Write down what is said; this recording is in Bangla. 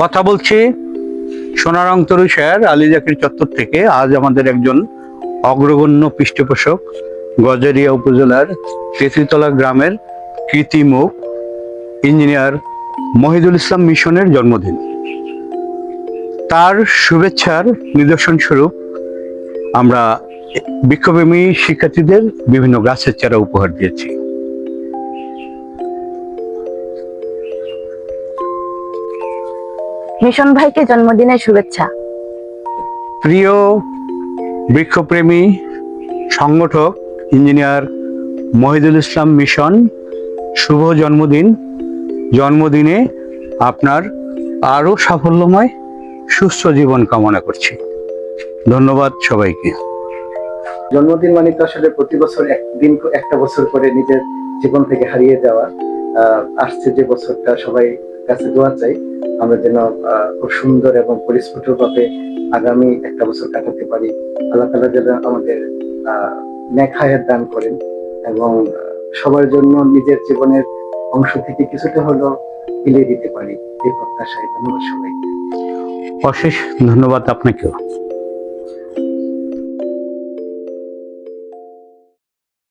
কথা বলছি সোনারং তরুষার আলী জাকির চত্বর থেকে। আজ আমাদের একজন অগ্রগণ্য পৃষ্ঠপোষক গজারিয়া উপজেলার তেঁতুলতলা গ্রামের কৃতিমুখ ইঞ্জিনিয়ার মহিদুল ইসলাম মিশনের জন্মদিন। তার শুভেচ্ছার নিদর্শন স্বরূপ আমরা বৃক্ষপ্রেমী শিক্ষার্থীদের বিভিন্ন গাছের চারা উপহার দিয়েছি। মিশন ভাইকে জন্মদিনের শুভেচ্ছা। প্রিয় বৃক্ষপ্রেমী সংগঠক ইঞ্জিনিয়ার মহিদুল ইসলাম মিশন শুভ জন্মদিন। জন্মদিনে আপনার আরও সাফল্যময় সুস্থ জীবন কামনা করছি। ধন্যবাদ সবাইকে। জন্মদিন মানে তো আসলে প্রতি বছর একদিন একটা বছর করে নিজের জীবন থেকে হারিয়ে যাওয়া। আহ, আসছে যে বছরটা সবাই কাছে দোয়া চাই, আমরা যেন খুব সুন্দর এবং পরিস্ফুট ভাবে আগামী একটা বছর কাটাতে পারি। আল্লাহ তালা যেন আমাদের নেখায়ের দান করেন এবং সবার জন্য নিজের জীবনের অংশ থেকে কিছুটা হলো মিলিয়ে দিতে পারি। এই প্রত্যাশায় ধন্যবাদ সবাইকে। অশেষ ধন্যবাদ আপনাকেও।